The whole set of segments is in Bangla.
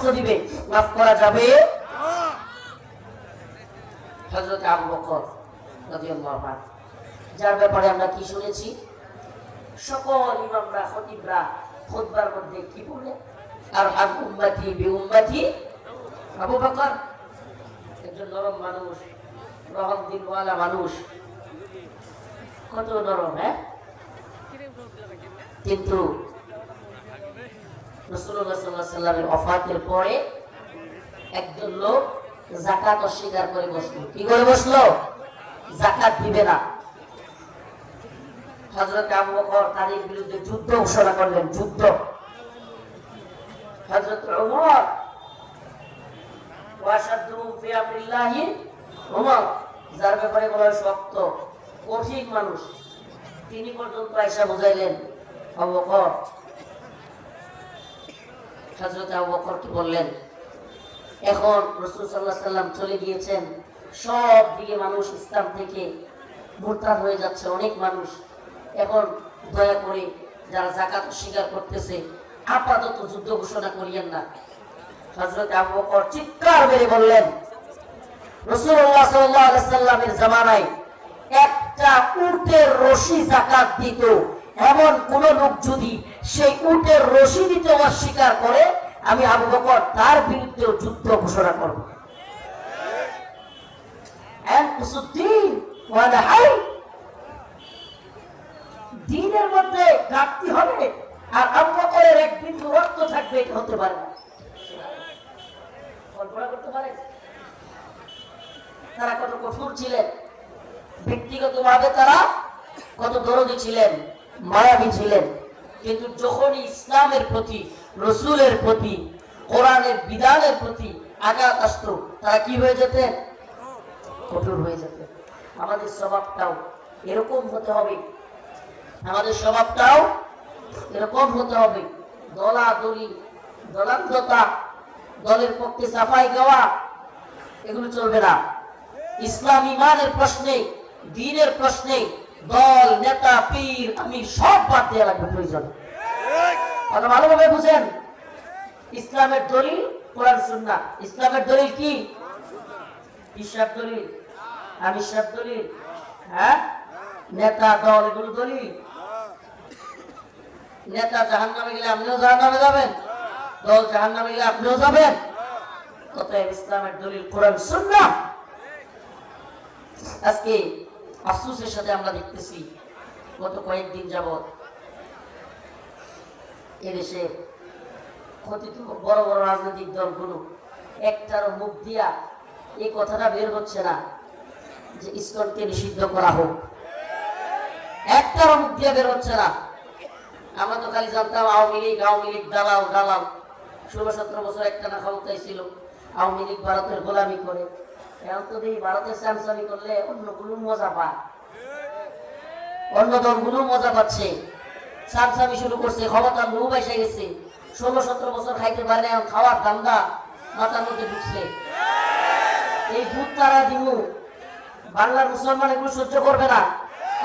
কষ্ট দিবে, মাফ করা যাবে? যার ব্যাপারে আমরা কি শুনেছি? সকল ইমামরা, খতিবরা খুতবার মধ্যে কি বলে আর হাম উম্মতি বি উম্মতি আবু বকর। একজন নরম মানুষ রহম দিনওয়ালা মানুষ। কত নরম হ্যাঁ? কিন্তু রসুল্লাহ অফাতের পরে একজন লোক জাকাত অস্বীকার করে বসল। কি করে বসল? জাকাত দিবে না। যার ব্যাপারে শক্ত, কঠিন মানুষ। তিনি পর্যন্ত আয়সা বুঝাইলেন, আবু বকর হজরত আবু কি বললেন? এখন রসুল সাল্লাহ সাল্লাম চলে গিয়েছেন, সব দিকে মানুষ ইসলাম থেকে মোরতাদ হয়ে যাচ্ছে, অনেক মানুষ। এখন দয়া করে যারা জাকাত স্বীকার করতেছে, আপাতত যুদ্ধ ঘোষণা করিয়েন না। হজরত আবু চিৎকার মেরে বললেন রসুল্লাহ সাল্লাহ সাল্লামের জামানায় একটা উটের রশি জাকাত দিত। এমন কোন লোক যদি সেই উটের রশি দিতে অস্বীকার করে আমি আবু বকর তার বিরুদ্ধে যুদ্ধ ঘোষণা করব। দিনের মধ্যে ঘাটতি হবে আর আবু বকরের এক বিন্দু রক্ত থাকবে, এটা হতে পারে না। তারা কত কঠোর ছিলেন। ব্যক্তিগতভাবে তারা কত দরদি ছিলেন, মায়াবী ছিলেন। কিন্তু যখনই ইসলামের প্রতি, রসুলের প্রতি, কোরআনের বিধানের প্রতি আঘাত আসত, তারা কি হয়ে যেতেন কঠোর হয়ে যেতেন আমাদের স্বভাবটাও এরকম হতে হবে। আমাদের স্বভাবটাও এরকম হতে হবে। দলা দলি দলান্ততা দলের পক্ষে সাফাই গাওয়া, এগুলো চলবে না। ইসলাম ইমানের প্রশ্নে, দিনের প্রশ্নে দল, নেতা, পীর, আমি সব বাদ দেওয়া লাগবে প্রয়োজন ভালোভাবে বুঝেন? ইসলামের দলিল, কোরআন সুন্না ইসলামের দলিল কি? দলিল আমি দলিল হ্যাঁ? নেতা দল এগুলো দলিল। নেতা জাহান নামে গেলে আপনিও জাহান নামে যাবেন, দল জাহান নামে গেলে আপনিও যাবেন। অতএব ইসলামের দলিল, কোরআন সুন্না আজকে আফসোসের সাথে আমরা দেখতেছি, গত কয়েকদিন যাবৎ এদেশে কথিত বড় বড় রাজনৈতিক দলগুলো একটারও মুখ দিয়া এই কথাটা বের হচ্ছে না যে ইসকনকে নিষিদ্ধ করা হোক। একটার মুখ দিয়ে বের হচ্ছে না। আমরা তো খালি জানতাম আওয়ামী লীগ আওয়ামী লীগ দালাল দালাল। ষোলো সতেরো বছর একটা না ক্ষমতায় ছিল। আওয়ামী লীগ ভারতের গোলামি করে। মজা পায়। অন্য মজা পাচ্ছে। এসে গেছে। ষোলো সতেরো বছর খাইতে পারে খাওয়ার দান্দা মাথার মধ্যে ঢুকছে। এই তারা দিমু বাংলার মুসলমান এগুলো সহ্য করবে না।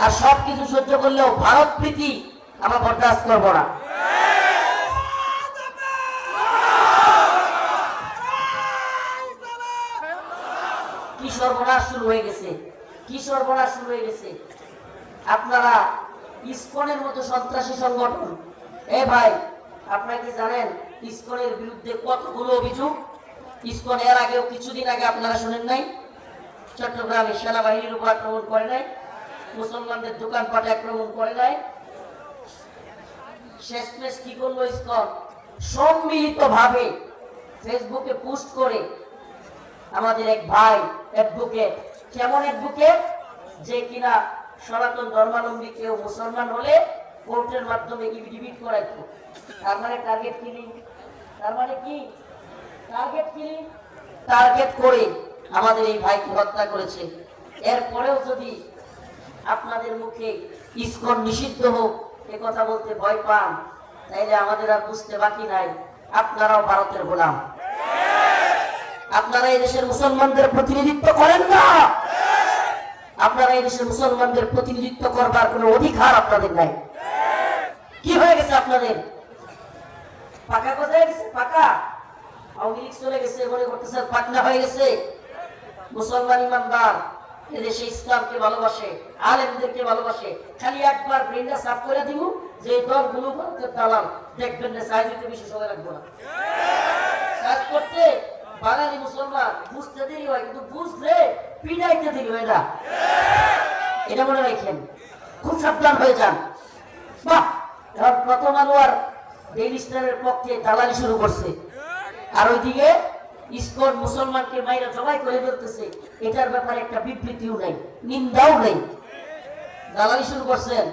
আর সব কিছু সহ্য করলেও ভারত প্রীতি আমরা বরদাস্ত করব না কি সর্বনাশ শুরু হয়ে গেছে। কি সর্বনাশ শুরু হয়ে গেছে? আপনারা ইসকনের মতো সন্ত্রাসী সংগঠন। এ ভাই, আপনারা কি জানেন ইসকনের বিরুদ্ধে কতগুলো অভিযোগ? ইসকন এর আগেও কিছুদিন আগে আপনারা শুনেন নাই। চট্টগ্রামে সেনাবাহিনীর উপর আক্রমণ করে নাই। মুসলমানদের দোকানপাটে আক্রমণ করে নাই। শেষমেশ কি করল ইসকন? সম্মিলিত ভাবে ফেসবুকে পোস্ট করে আমাদের এক ভাই কেমন অ্যাডভোকেট যে কিনা সনাতন ধর্মাবলম্বী, কেউ মুসলমান হলে কোর্টের মাধ্যমে ইভিডিভিট করাইতো। তার মানে টার্গেট কিলিং তার মানে কি? টার্গেট কিলিং টার্গেট করে আমাদের এই ভাইকে হত্যা করেছে। এরপরেও যদি আপনাদের মুখে ইসকন নিষিদ্ধ হোক, এ কথা বলতে ভয় পান, তাইলে আমাদের আর বুঝতে বাকি নাই। আপনারাও ভারতের গোলাম। আপনারা এই দেশের মুসলমানদের প্রতিনিধিত্ব করেন না। আপনারা এই দেশের মুসলমানদের প্রতিনিধিত্ব করবার কোনো অধিকার আপনাদের নাই। কি হয়ে গেছে আপনাদের? পাকা কোথায় গেছে? পাকা? চলে গেছে ভালোবাসে খালি একবার সাফ করে দিব যে দেখবেন না সাইজ বেশি সময় করতে বাঙালি মুসলমান, বুঝতে দেরি হয়, কিন্তু বুঝলে পিড়াইতে দেরি হয় না। এটা মনে রাখেন, খুব সাবধান হয়ে যান। বাহ প্রথম আলো আর ডেইলি স্টারের পক্ষে দালালি শুরু করছে। আর ওইদিকে ইসকন মুসলমানকে মাইরা জবাই করে ফেলতেছে। এটার ব্যাপারে একটা বিবৃতিও নাই, নিন্দাও নেই। দালালি শুরু করছেন।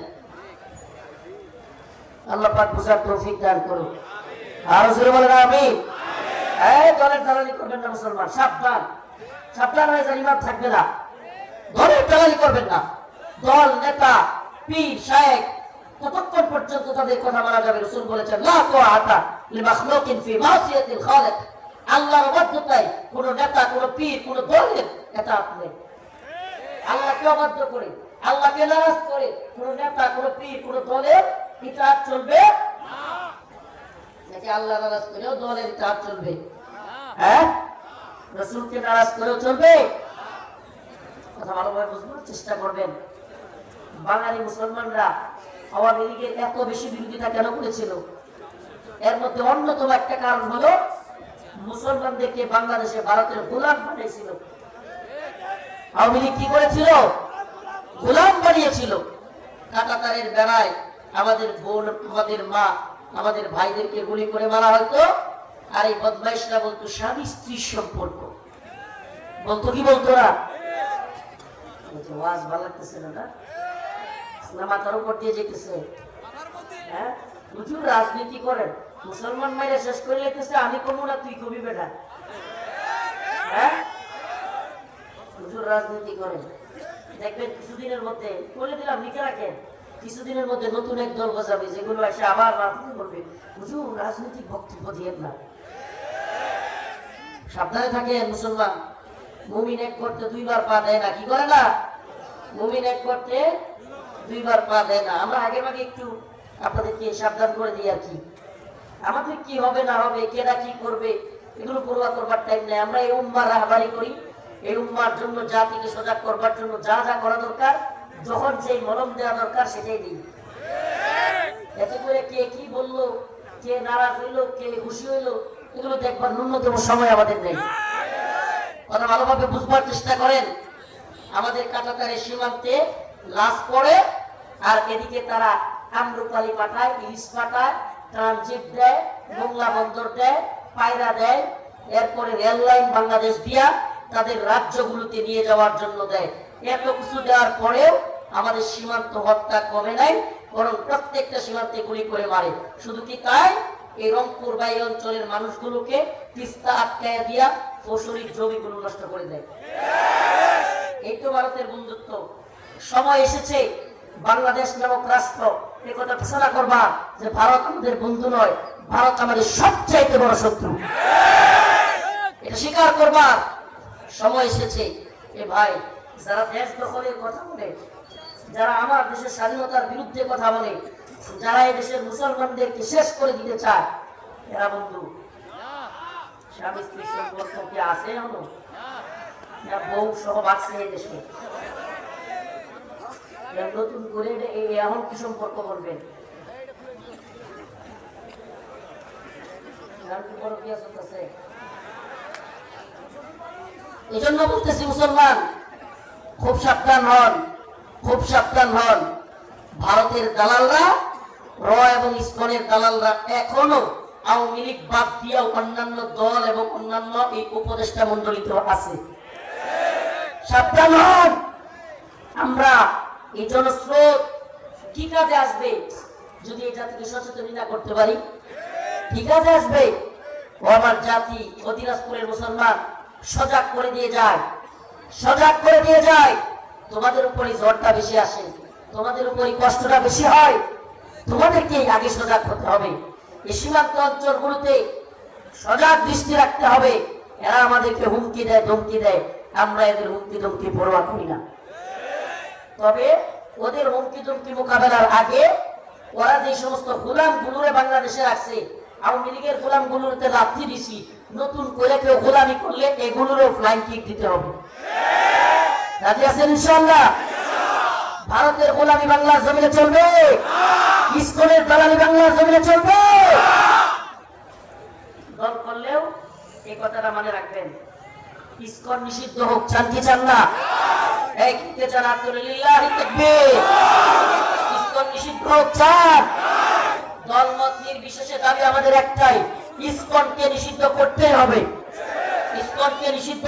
আল্লাহ পাক বুঝার তৌফিক দান করুন। আরও জোরে বলেন আমি এই দলের দালালি করবেন না মুসলমান, সাবধান। সাবধান থাকবে না। দলের দালালি করবেন না। দল, নেতা, পীর শায়েক ততক্ষণ পর্যন্ত তাদের কথা মানা যাবে? রসুল বলেছেন, লা তাআতা লিমাখলুকিন ফি মাসিয়াতিল খালিক। আল্লাহর নেতা, কোন পীর, কোন দলের নেতা আপনি। আল্লাহকে অবাধ্য করে, আল্লাহকে নারাজ করে কোন নেতা, কোন পীর, কোন দলের ইতাহাত চলবে নাকি আল্লাহ নারাজ করেও দলের ইতাহাত চলবে। হ্যাঁ। রসুলকে নারাজ করেও চলবে? কথা ভালোভাবে বুঝবার চেষ্টা করবেন। বাঙালি মুসলমানরা আওয়ামী লীগের এত বেশি বিরোধিতা কেন করেছিল? এর মধ্যে অন্যতম একটা কারণ হলো মুসলমানদেরকে বাংলাদেশে ভারতের গোলাম বানিয়েছিল। আওয়ামী লীগ কি করেছিল? গোলাম বানিয়েছিল। কাটাতারের বেড়ায় আমাদের বোন আমাদের মা আমাদের ভাইদেরকে গুলি করে মারা হয়তো আর এই বদমাইশরা বলতো, স্বামী, স্ত্রীর সম্পর্ক। বলতো, কি বলতো না ভালো লাগতেছে উপর দিয়ে যেতেছে। হ্যাঁ? হুজুর রাজনীতি করেন। মুসলমান শেষ করে আমি না, তুই হ্যাঁ? হুজুর রাজনীতি দেখবেন কিছুদিনের মধ্যে বলে দিলাম, লিখে রাখেন। কিছুদিনের মধ্যে নতুন এক দল গজাবে যেগুলো এসে আবার রাজনীতি করবে। হুজুর, রাজনৈতিক বক্তব্য দিয়ে না। সাবধানে থাকেন, মুসলমান। মুমিন এক করতে দুইবার পা দেয় না, কি করে না? মুমিন এক করতে দুইবার পা দেয় না। আমরা আগে ভাগে একটু আপনাদেরকে সাবধান করে দিই আর কি। আমাদের কি হবে, না হবে কেনা কি করবে, এগুলো পড়ুয়া করবার টাইম নেই। আমরা এই উম্মার রাহবারি করি। এই উম্মার জন্য জাতিকে সজাগ করবার জন্য যা যা করা দরকার যখন যেই মরম দেওয়া দরকার সেটাই দিই। এতে করে কে কি বলল, কে নারাজ হইল, কে খুশি হইল, এগুলো দেখবার ন্যূনতম সময় আমাদের নেই। কথা ভালোভাবে বুঝবার চেষ্টা করেন, আমাদের কাটাতারের সীমান্তে লাশ পড়ে, আর এদিকে তারা আমরুপালি পাঠায়, ইলিশ পাঠায়, ট্রানজিট দেয় মোংলা বন্দর দেয়, পায়রা দেয়, এরপরে রেল লাইন বাংলাদেশ দিয়া তাদের রাজ্যগুলোতে নিয়ে যাওয়ার জন্য দেয়। এত কিছু দেওয়ার পরেও আমাদের সীমান্ত হত্যা কমে নাই, বরং প্রত্যেকটা সীমান্তে গুলি করে মারে। শুধু কি তাই? এই রংপুর বাই অঞ্চলের মানুষগুলোকে তিস্তা আটকায় দিয়া ফসলির জমিগুলো নষ্ট করে দেয়। এই তো ভারতের বন্ধুত্ব। সময় এসেছে, বাংলাদেশ নামক রাষ্ট্র এ কথা ঘোষণা করবা যে ভারত আমাদের বন্ধু নয়, ভারত আমাদের সবচাইতে বড় শত্রু। এটা স্বীকার করবার সময় এসেছে। এ ভাই, যারা দেশ দখলের কথা বলে যারা আমার দেশের স্বাধীনতার বিরুদ্ধে কথা বলে, যারা এই দেশের মুসলমানদেরকে শেষ করে দিতে চায়, এরা বন্ধু। স্বামী স্ত্রী সম্পর্ক কি আছে এখনও? না, বউ সহ বাঁচছে এই দেশে। নতুন করে এমন কি সম্পর্ক করবেন এমন এই জন্য বলতেছি, মুসলমান, খুব সাবধান হন। খুব সাবধান হন। ভারতের দালালরা, র এবং ইস্কনের দালালরা এখনও আওয়ামী লীগ বাদ দিয়েও অন্যান্য দল এবং অন্যান্য এই উপদেষ্টা মন্ডলিত আছে। সাবধান হন। আমরা এই জনস্রোত কি কাজে আসবে? যদি এই জাতিকে সচেতন না করতে পারি, কি কাজে আসবে? ও আমার জাতি ও দিনাজপুরের মুসলমান, সজাগ করে দিয়ে যায়। সজাগ করে দিয়ে যায়। তোমাদের উপরই ঝড়টা বেশি আসে, তোমাদের উপরই কষ্টটা বেশি হয়, তোমাদেরকে আগে সজাগ হতে হবে। এই সীমান্ত অঞ্চলগুলোতে সজাগ দৃষ্টি রাখতে হবে। এরা আমাদেরকে হুমকি দেয়, ধমকি দেয়। আমরা এদের হুমকি ধমকি পরোয়া করি না। তবে ওদের হুমকি ধমকি মোকাবেলার আগে ওরা যে সমস্ত গোলাম গুলোরে বাংলাদেশে রাখছে, আওয়ামী লীগের গোলাম গুলোতে লাথি দিছি, নতুন করে কেউ গোলামি করলে এগুলোরও ফ্লাইং কিক দিতে হবে। রাজি আছেন ইনশাল্লাহ ভারতের গোলামি বাংলার জমিনে চলবে? ইস্কনের দালালি বাংলার জমিনে চলবে? দল করলেও এই কথাটা মনে রাখবেন। ইস্কন নিষিদ্ধ হোক কি চান না। এই কিনতে চান আব্দুলিল্লাহ ইস্কন নিষিদ্ধ হোক, চান। দলমত নির্বিশেষে দাবি আমাদের একটাই, ইস্কনকে নিষিদ্ধ করতে হবে। ইস্কনকে নিষিদ্ধ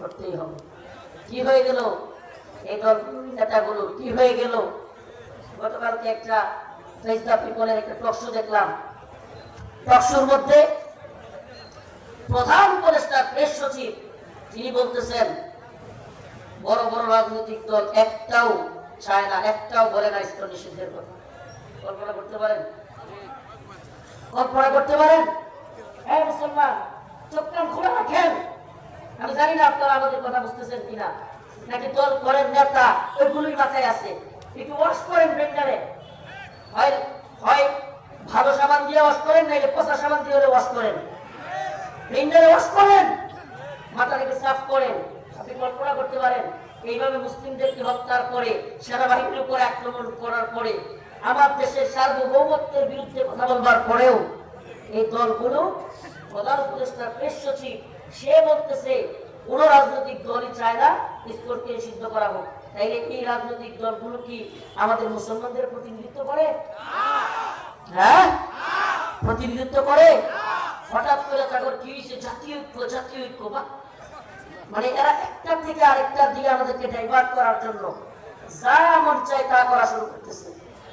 করতেই হবে। কি হয়ে গেল? এই দল নেতাগুলো, কি হয়ে গেল? গতকালকে একটা ফেসদা পিপলের একটা টকশো দেখলাম। টকশোর মধ্যে প্রধান উপদেষ্টা প্রেস সচিব, তিনি বলতেছেন, বড় বড় রাজনৈতিক দল একটাও চায় না, একটাও বলে না স্তর নিষিদ্ধের কথা। কল্পনা করতে পারেন? কল্পনা করতে পারেন? হ্যাঁ মুসলমান, চোখ কান খোলা রাখেন। আমি জানি না আপনারা আমাদের কথা বুঝতেছেন কিনা। নাকি দল করেন নেতা, ওইগুলোই মাথায় আছে। একটু ওয়াশ করেন ব্রেন্ডারে হয় হয় ভালো সাবান দিয়ে ওয়াশ করেন, নাইলে পচা সাবান দিয়ে হলে ওয়াশ করেন। ব্রেন্ডারে ওয়াশ করেন মাথা মাথাটাকে সাফ করেন। আপনি কল্পনা করতে পারেন, এইভাবে মুসলিমদেরকে হত্যার পরে, সেনাবাহিনীর উপরে আক্রমণ করার পরে, আমার দেশের সার্বভৌমত্বের বিরুদ্ধে কথা বলবার পরেও এই দলগুলো প্রধান উপদেষ্টা প্রেস সচিব সে বলতেছে, কোন রাজনৈতিক দলই চায় না ইস্কোরকে সিদ্ধ করা হোক। তাইলে এই রাজনৈতিক দলগুলো কি আমাদের মুসলমানদের প্রতিনিধিত্ব করে? হ্যাঁ? প্রতিনিধিত্ব করে? হঠাৎ করে তাদের কি হয়েছে জাতীয় ঐক্য জাতীয় ঐক্য বা? মানে এরা একটা থেকে আরেকটার দিকে আমাদেরকে ডাইভার্ট করার জন্য যা মন চায় তা করা শুরু করতেছে।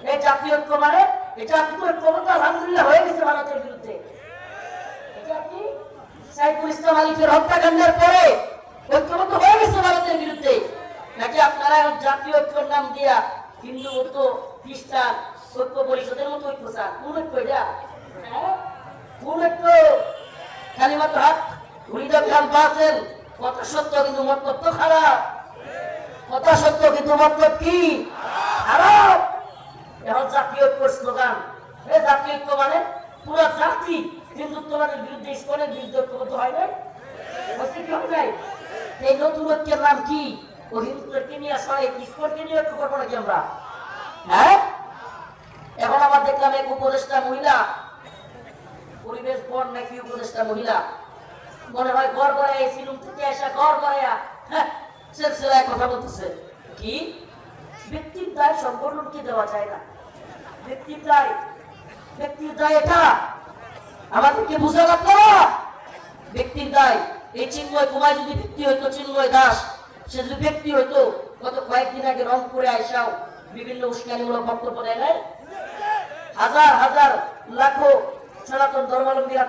এই জাতীয় ঐক্য মানে এটা কিন্তু ঐক্যবদ্ধ আলহামদুলিল্লাহ হয়ে গেছে ভারতের বিরুদ্ধে। এটা কি? সাইফুল ইসলাম আলিফের হত্যাকাণ্ডের পরে ঐক্যবদ্ধ হয়ে গেছে ভারতের বিরুদ্ধে। নাকি আপনারা জাতীয় ঐক্যের নাম দিয়া হিন্দু ঐক্য খ্রিস্টান ঐক্য পরিষদের মতো ঐক্য চান কোন ঐক্য এটা? হ্যাঁ? কোন ঐক্য? কালিমাত হাত? উড়িদা বিহাল বাতিল। কথা সত্য কিন্তু মতলব তো খারাপ। কথা সত্য কিন্তু মতলব কি? খারাপ। এখন জাতীয় ঐক্যর স্লোগান। জাতীয় ঐক্য মানে পুরো জাতি। হিন্দুত্ববাদের বিরুদ্ধে ইস্কনের বিরুদ্ধে ঐক্যবদ্ধ হয় নাই? কি হয় নাই? এই নতুন ঐক্যের নাম কি? হিন্দুদেরকে নিয়ে আসলে ইস্কনকে নিয়ে ঐক্য করব নাকি আমরা? হ্যাঁ? এখন আবার দেখলাম এক উপদেষ্টা মহিলা, পরিবেশ বন নাকি উপদেষ্টা মহিলা? মনে হয় ঘর গড়ায় এই সিলুম থেকে এসে ঘর গড়াইয়া হ্যাঁ সিলসিলায় কথা বলতেছে। কি? ব্যক্তির দায় সংগঠনকে দেওয়া যায় না। ব্যক্তির দায় ব্যক্তির দায় এটা। আমাদেরকে বুঝা লাগল ব্যক্তির দায় এই চিন্ময় কুমার যদি ব্যক্তি হইতো, চিন্ময় দাস, সে যদি ব্যক্তি হইতো গত কয়েকদিন আগে রংপুরে আইসাও বিভিন্ন উস্কানিমূলক বক্তব্য দেয় হাজার হাজার, লাখো সনাতন ধর্মাবলম্বীরা